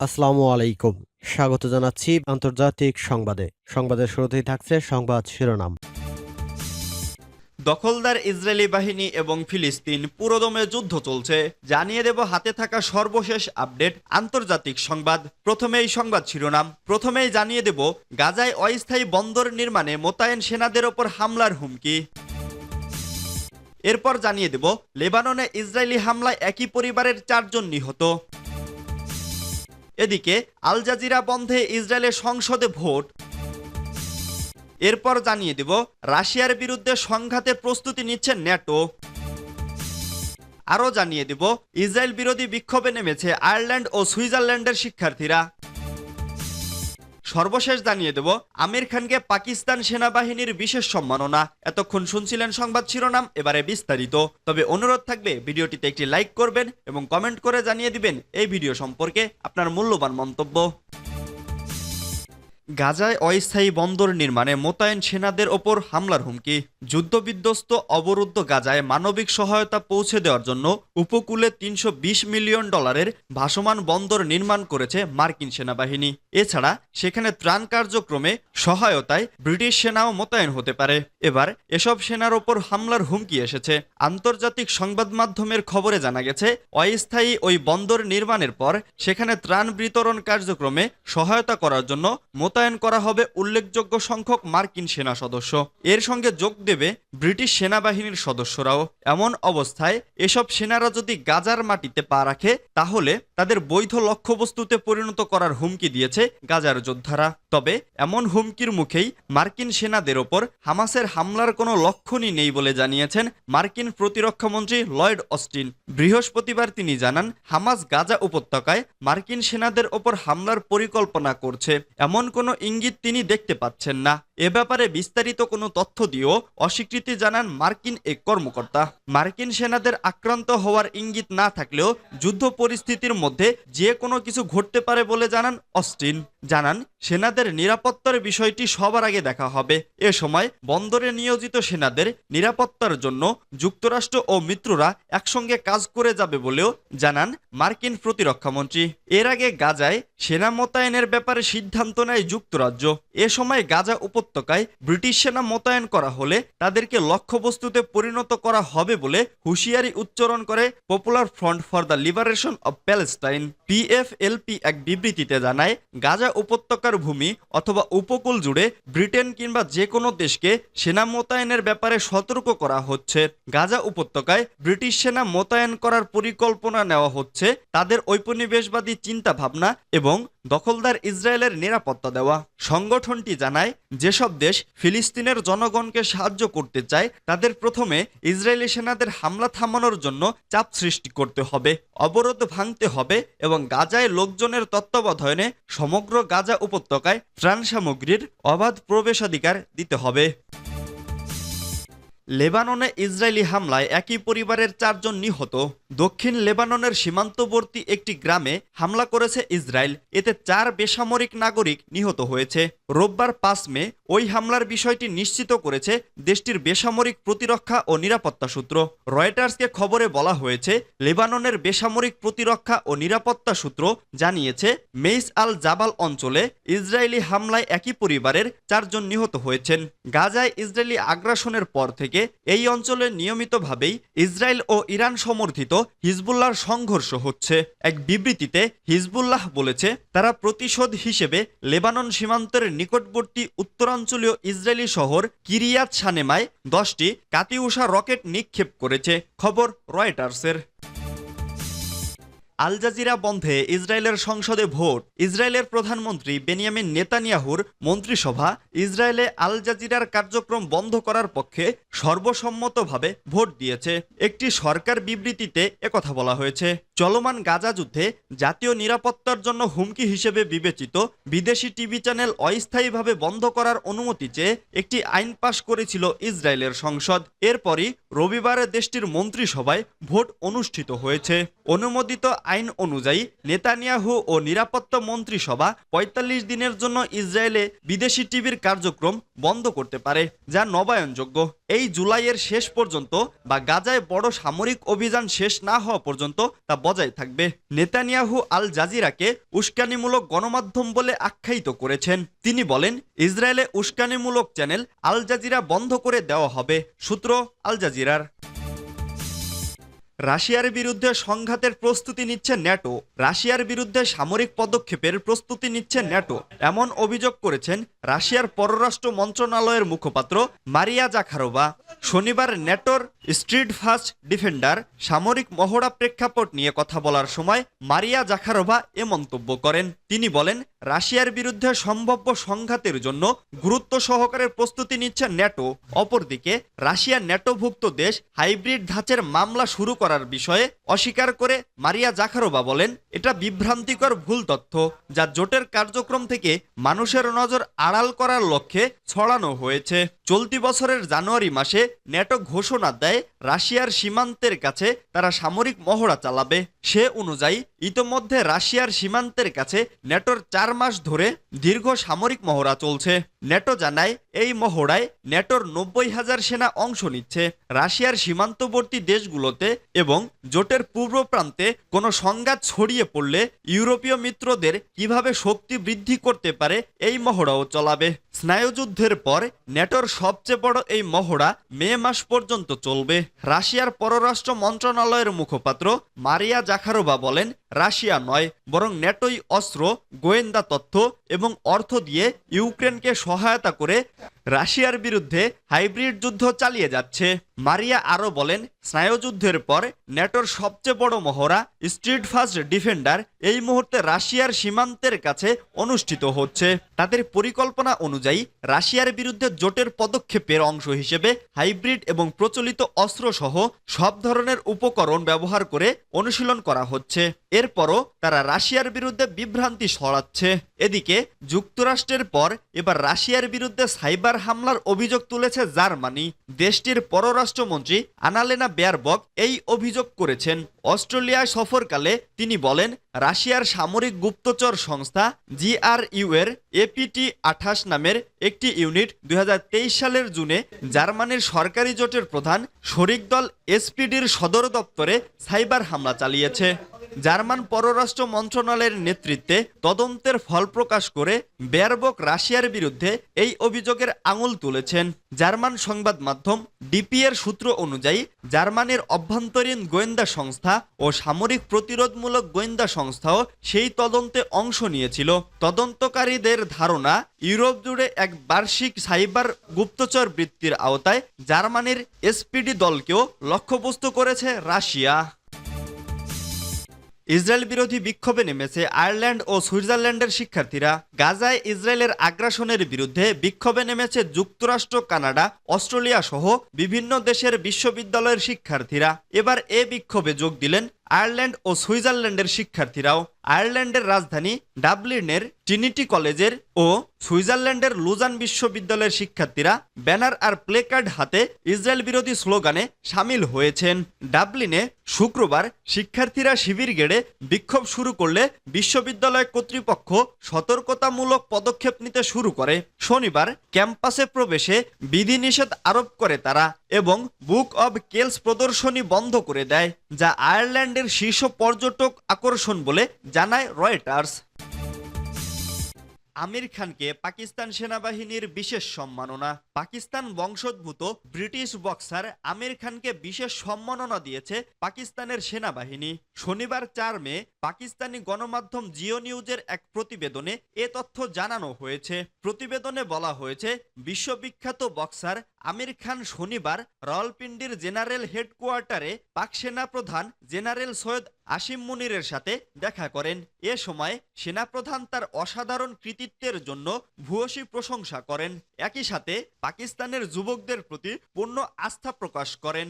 আসসালামু আলাইকুম। স্বাগত জানাচ্ছি আন্তর্জাতিক সংবাদে। সংবাদের শুরুতেই থাকছে সংবাদ শিরোনাম। দখলদার ইসরায়েলি বাহিনী এবং ফিলিস্তিন পুরোদমে যুদ্ধ চলছে। জানিয়ে দেব হাতে থাকা সর্বশেষ আপডেট আন্তর্জাতিক সংবাদ। প্রথমেই সংবাদ শিরোনাম। প্রথমেই জানিয়ে দেব গাজায় অস্থায়ী বন্দর নির্মাণে মোতায়েন সেনাদের ওপর হামলার হুমকি। এরপর জানিয়ে দেব, লেবাননে ইসরায়েলি হামলায় একই পরিবারের চারজন নিহত। এদিকে আল জাজিরা বন্ধে ইসরায়েলের সংসদে ভোট। এরপর জানিয়ে দেব, রাশিয়ার বিরুদ্ধে সংঘাতের প্রস্তুতি নিচ্ছে ন্যাটো। আরও জানিয়ে দেব, ইসরায়েল বিরোধী বিক্ষোভে নেমেছে আয়ারল্যান্ড ও সুইজারল্যান্ডের শিক্ষার্থীরা। সর্বশেষ জানিয়ে দেব, আমির খানকে পাকিস্তান সেনাবাহিনীর বিশেষ সম্মাননা। এতক্ষণ শুনছিলেন সংবাদ শিরোনাম, এবারে বিস্তারিত। তবে অনুরোধ থাকবে, ভিডিওটিতে একটি লাইক করবেন এবং কমেন্ট করে জানিয়ে দিবেন এই ভিডিও সম্পর্কে আপনার মূল্যবান মন্তব্য। গাজায় অস্থায়ী বন্দর নির্মাণে মোতায়েন সেনাদের ওপর হামলার হুমকি। যুদ্ধবিধ্বস্ত অবরুদ্ধ গাজায় মানবিক সহায়তা পৌঁছে দেওয়ার জন্য উপকূলে তিনশো বিশ মিলিয়ন ডলারের ভাসমান বন্দর নির্মাণ করেছে মার্কিন সেনাবাহিনী। এছাড়া সেখানে ত্রাণ কার্যক্রমে সহায়তায় ব্রিটিশ সেনাও মোতায়েন হতে পারে। এবার এসব সেনার ওপর হামলার হুমকি এসেছে। আন্তর্জাতিক সংবাদ মাধ্যমের খবরে জানা গেছে, অস্থায়ী ওই বন্দর নির্মাণের পর সেখানে ত্রাণ বিতরণ কার্যক্রমে সহায়তা করার জন্য মোতায়েন করা হবে উল্লেখযোগ্য সংখ্যক মার্কিন সেনা সদস্য। এর সঙ্গে যোগ দেবে ব্রিটিশ সেনাবাহিনীর সদস্যরাও। এমন অবস্থায় এসব সেনারা যদি গাজার মাটিতে পা রাখে, তাহলে তাদের বৈধ লক্ষ্যবস্তুতে পরিণত করার হুমকি দিয়েছে গাজার যোদ্ধারা। তবে এমন হুমকির মুখেই মার্কিন সেনাদের ওপর হামাসের হামলার কোনো লক্ষণই নেই বলে জানিয়েছেন মার্কিন প্রতিরক্ষামন্ত্রী লয়েড অস্টিন। বৃহস্পতিবার তিনি জানান, হামাস গাজা উপত্যকায় মার্কিন সেনাদের ওপর হামলার পরিকল্পনা করছে। এমন কোনো ইঙ্গিত তিনি দেখতে পাচ্ছেন না। এ ব্যাপারে বিস্তারিত কোনো তথ্য দিয়েও অস্বীকৃতি জানান মার্কিন এক কর্মকর্তা। মার্কিন সেনাদের আক্রান্ত হওয়ার ইঙ্গিত না থাকলেও যুদ্ধ পরিস্থিতির মধ্যে যে কোনো কিছু ঘটতে পারে বলে জানান অস্টিন। জানান, সেনাদের নিরাপত্তার বিষয়টি সবার আগে দেখা হবে। এ সময় বন্দরে নিয়োজিত সেনাদের নিরাপত্তার জন্য যুক্তরাষ্ট্র ও মিত্ররা একসঙ্গে কাজ করে যাবে বলেও জানান মার্কিন প্রতিরক্ষামন্ত্রী এর আগে গাজায় সেনা মোতায়েনের ব্যাপারে সিদ্ধান্ত নেয় যুক্তরাজ্য। এ সময় গাজা উপত্যকায় ব্রিটিশ সেনা মোতায়েন করা হলে তাদেরকে লক্ষ্যবস্তুতে পরিণত করা হবে বলে হুঁশিয়ারি উচ্চারণ করে popular front for the liberation of Palestine. PFLP এক বিবৃতিতে জানায়, গাজা উপত্যকার ভূমি অথবা উপকূল জুড়ে ব্রিটেন কিংবা যে কোনো দেশকে সেনা মোতায়েনের ব্যাপারে সতর্ক করা হচ্ছে। গাজা উপত্যকায় ব্রিটিশ সেনা মোতায়েন করার পরিকল্পনা নেওয়া হচ্ছে, তাদের ঔপনিবেশবাদী চিন্তা ভাবনা এবং দখলদার ইসরায়েলের নিরাপত্তা দেওয়া। সংগঠনটি জানায়, যেসব দেশ ফিলিস্তিনের জনগণকে সাহায্য করতে চায়, তাদের প্রথমে ইসরায়েলি সেনাদের হামলা থামানোর জন্য চাপ সৃষ্টি করতে হবে। অবরোধ ভাঙতে হবে এবং গাজায় লোকজনের তত্ত্বাবধানে সমগ্র গাজা উপত্যকায় ত্রাণ সামগ্রীর অবাধ প্রবেশাধিকার দিতে হবে। লেবাননে ইসরায়েলি হামলায় একই পরিবারের চারজন নিহত। দক্ষিণ লেবাননের সীমান্তবর্তী একটি গ্রামে হামলা করেছে ইসরায়েল। এতে চার বেসামরিক নাগরিক নিহত হয়েছে। রোববার পাঁচ মে ওই হামলার বিষয়টি নিশ্চিত করেছে দেশটির বেসামরিক প্রতিরক্ষা ও নিরাপত্তা সূত্র। রয়টার্সকে খবরে বলা হয়েছে, লেবাননের বেসামরিক প্রতিরক্ষা ও নিরাপত্তা সূত্র জানিয়েছে, মেইস আল জাবাল অঞ্চলে ইসরায়েলি হামলায় একই পরিবারের চারজন নিহত হয়েছেন। গাজায় ইসরায়েলি আগ্রাসনের পর থেকে এই অঞ্চলে নিয়মিতভাবেই ইসরায়েল ও ইরান সমর্থিত হিজবুল্লাহর সংঘর্ষ হচ্ছে। এক বিবৃতিতে হিজবুল্লাহ বলেছে, তারা প্রতিশোধ হিসেবে লেবানন সীমান্তের নিকটবর্তী উত্তরাঞ্চলীয় ইসরায়েলি শহর কিরিয়াত সানেমায় দশটি কাতিউষা রকেট নিক্ষেপ করেছে, খবর রয়টার্সের। আল জাজিরা বন্ধে ইসরায়েলের সংসদে ভোট। ইসরায়েলের প্রধানমন্ত্রী বেনিয়ামিন নেতানিয়াহুর মন্ত্রিসভা ইসরায়েলে আল জাজিরার কার্যক্রম বন্ধ করার পক্ষে সর্বসম্মতভাবে ভোট দিয়েছে। একটি সরকার বিবৃতিতে একথা বলা হয়েছে। চলমান গাজা যুদ্ধে জাতীয় নিরাপত্তার জন্য হুমকি হিসেবে বিবেচিত বিদেশি টিভি চ্যানেল অস্থায়ীভাবে বন্ধ করার অনুমতি চেয়ে একটি আইন পাশ করেছিল ইসরায়েলের সংসদ। এরপরই রবিবারে দেশটির মন্ত্রিসভায় ভোট অনুষ্ঠিত হয়েছে। অনুমোদিত আইন অনুযায়ী নেতানিয়াহু ও নিরাপত্তা মন্ত্রিসভা পঁয়তাল্লিশ দিনের জন্য ইসরায়েলে বিদেশি টিভির কার্যক্রম বন্ধ করতে পারে, যা নবায়নযোগ্য। এই জুলাইয়ের শেষ পর্যন্ত বা গাজায় বড় সামরিক অভিযান শেষ না হওয়া পর্যন্ত তা বজায় থাকবে, নেতানিয়াহু আল জাজিরাকে উস্কানিমূলক গণমাধ্যম বলে আখ্যায়িত করেছেন। তিনি বলেন, ইসরায়েলে উস্কানিমূলক চ্যানেল আল জাজিরা বন্ধ করে দেওয়া হবে, সূত্র আল জাজিরার। রাশিয়ার বিরুদ্ধে সংঘাতের প্রস্তুতি নিচ্ছে ন্যাটো। রাশিয়ার বিরুদ্ধে সামরিক পদক্ষেপের প্রস্তুতি নিচ্ছে ন্যাটো, এমন অভিযোগ করেছেন রাশিয়ার পররাষ্ট্র মন্ত্রণালয়ের মুখপাত্র মারিয়া জাখারোভা। শনিবার ন্যাটোর স্ট্রিট ফাস্ট ডিফেন্ডার সামরিক মহড়া প্রেক্ষাপট নিয়ে কথা বলার সময় মারিয়া জাখারোভা এ মন্তব্য করেন। তিনি বলেন, রাশিয়ার বিরুদ্ধে সম্ভাব্য সংঘাতের জন্য গুরুত্ব সহকারে প্রস্তুতি নিচ্ছে ন্যাটো। অপরদিকে, রাশিয়া ন্যাটোভুক্ত দেশ হাইব্রিড ধাঁচের মামলা শুরু করার বিষয়ে অস্বীকার করে মারিয়া জাখারোভা বলেন, এটা বিভ্রান্তিকর ভুল তথ্য যা জোটের কার্যক্রম থেকে মানুষের নজর আড়াল করার লক্ষ্যে ছড়ানো হয়েছে। চলতি বছরের জানুয়ারি মাসে ন্যাটো ঘোষণা দেয়, রাশিয়ার সীমান্তের কাছে তারা সামরিক মহড়া চালাবে। সে অনুযায়ী, ইতোমধ্যে রাশিয়ার সীমান্তের কাছে ন্যাটোর চার মাস ধরে দীর্ঘ সামরিক মহড়া চলছে। ন্যাটো জানায়, এই মহড়ায় ন্যাটোর নব্বই হাজার সেনা অংশ নিচ্ছে। রাশিয়ার সীমান্তবর্তী দেশগুলোতে এবং জোটের পূর্ব প্রান্তে কোনো সংঘাত ছড়িয়ে পড়লে ইউরোপীয় মিত্রদের কীভাবে শক্তি বৃদ্ধি করতে পারে এই মহড়াও চলাবে। স্নায়ুযুদ্ধের পর ন্যাটোর সবচেয়ে বড় এই মহড়া মে মাস পর্যন্ত চলবে। রাশিয়ার পররাষ্ট্র মন্ত্রণালয়ের মুখপাত্র মারিয়া জাখারোভা বলেন, রাশিয়া নয়, বরং ন্যাটোই অস্ত্র, গোয়েন্দা তথ্য এবং অর্থ দিয়ে ইউক্রেনকে সহায়তা করে রাশিয়ার বিরুদ্ধে হাইব্রিড যুদ্ধ চালিয়ে যাচ্ছে। মারিয়া আরও বলেন, স্নায়ুযুদ্ধের পর ন্যাটোর সবচেয়ে বড় মহড়া স্ট্রিট ফাস্ট ডিফেন্ডার এই মুহূর্তে রাশিয়ার সীমান্তের কাছে অনুষ্ঠিত হচ্ছে। তাদের পরিকল্পনা অনুযায়ী রাশিয়ার বিরুদ্ধে জোটের পদক্ষেপের অংশ হিসেবে হাইব্রিড এবং প্রচলিত অস্ত্রসহ সব ধরনের উপকরণ ব্যবহার করে অনুশীলন করা হচ্ছে। এরপরও তারা রাশিয়ার বিরুদ্ধে বিভ্রান্তি ছড়াচ্ছে। এদিকে, যুক্তরাষ্ট্রের পর এবার রাশিয়ার বিরুদ্ধে সাইবার হামলার অভিযোগ তুলেছে জার্মানি। দেশটির পররাষ্ট্রমন্ত্রী আনালেনা বেয়ারবক এই অভিযোগ করেছেন। অস্ট্রেলিয়ায় সফরকালে তিনি বলেন, রাশিয়ার সামরিক গুপ্তচর সংস্থা জিআরইউ এর এপিটি আঠাশ নামের একটি ইউনিট দু হাজার তেইশ সালের জুনে জার্মানির সরকারি জোটের প্রধান শরিক দল এসপিডির সদর দপ্তরে সাইবার হামলা চালিয়েছে। জার্মান পররাষ্ট্র মন্ত্রণালয়ের নেতৃত্বে তদন্তের ফল প্রকাশ করে বেয়ারবক রাশিয়ার বিরুদ্ধে এই অভিযোগের আঙুল তুলেছেন জার্মান সংবাদ মাধ্যম ডিপি এর সূত্র অনুযায়ী জার্মানির অভ্যন্তরীণ গোয়েন্দা সংস্থা ও সামরিক প্রতিরোধমূলক গোয়েন্দা সংস্থাও সেই তদন্তে অংশ নিয়েছিল। তদন্তকারীদের ধারণা, ইউরোপ জুড়ে এক বার্ষিক সাইবার গুপ্তচর বৃত্তির আওতায় জার্মানির এসপিডি দলকেও লক্ষ্যবস্তু করেছে রাশিয়া। ইসরায়েল বিরোধী বিক্ষোভে নেমেছে আয়ারল্যান্ড ও সুইজারল্যান্ডের শিক্ষার্থীরা। গাজায় ইসরায়েলের আগ্রাসনের বিরুদ্ধে বিক্ষোভে নেমেছে যুক্তরাষ্ট্র, কানাডা, অস্ট্রেলিয়া সহ বিভিন্ন দেশের বিশ্ববিদ্যালয়ের শিক্ষার্থীরা। এবার এ বিক্ষোভে যোগ দিলেন আয়ারল্যান্ড ও সুইজারল্যান্ডের শিক্ষার্থীরাও আয়ারল্যান্ডের রাজধানী ডাবলিনের ট্রিনিটি কলেজের ও সুইজারল্যান্ডের লুজান বিশ্ববিদ্যালয়ের শিক্ষার্থীরা ব্যানার আর প্লেকার্ড হাতে ইসরায়েল বিরোধী স্লোগানে সামিল হয়েছেন। ডাবলিনে শুক্রবার শিক্ষার্থীরা শিবির গেড়ে বিক্ষোভ শুরু করলে বিশ্ববিদ্যালয় কর্তৃপক্ষ সতর্কতামূলক পদক্ষেপ নিতে শুরু করে। শনিবার ক্যাম্পাসে প্রবেশে বিধিনিষেধ আরোপ করে তারা। এবং বুক অব কেলস প্রদর্শনী বন্ধ করে দেয়, যা আয়ারল্যান্ডের শীর্ষ পর্যটক আকর্ষণ বলে জানায় রয়টার্স। আমির খানকে পাকিস্তান সেনাবাহিনীর বিশেষ সম্মাননা। পাকিস্তান বংশোদ্ভূত ব্রিটিশ বক্সার আমির খানকে বিশেষ সম্মাননা দিয়েছে পাকিস্তানের সেনাবাহিনী। শনিবার চার মে পাকিস্তানি গণমাধ্যম জিও নিউজের এক প্রতিবেদনে এ তথ্য জানানো হয়েছে। প্রতিবেদনে বলা হয়েছে, বিশ্ববিখ্যাত বক্সার আমির খান শনিবার রাওয়ালপিন্ডির জেনারেল হেডকোয়ার্টারে পাক সেনা প্রধান জেনারেল সৈয়দ আসিম মুনিরের সাথে দেখা করেন। এ সময় সেনাপ্রধান তার অসাধারণ কৃতিত্বের জন্য ভূয়সী প্রশংসা করেন। একই সাথে পাকিস্তানের যুবকদের প্রতি পূর্ণ আস্থা প্রকাশ করেন।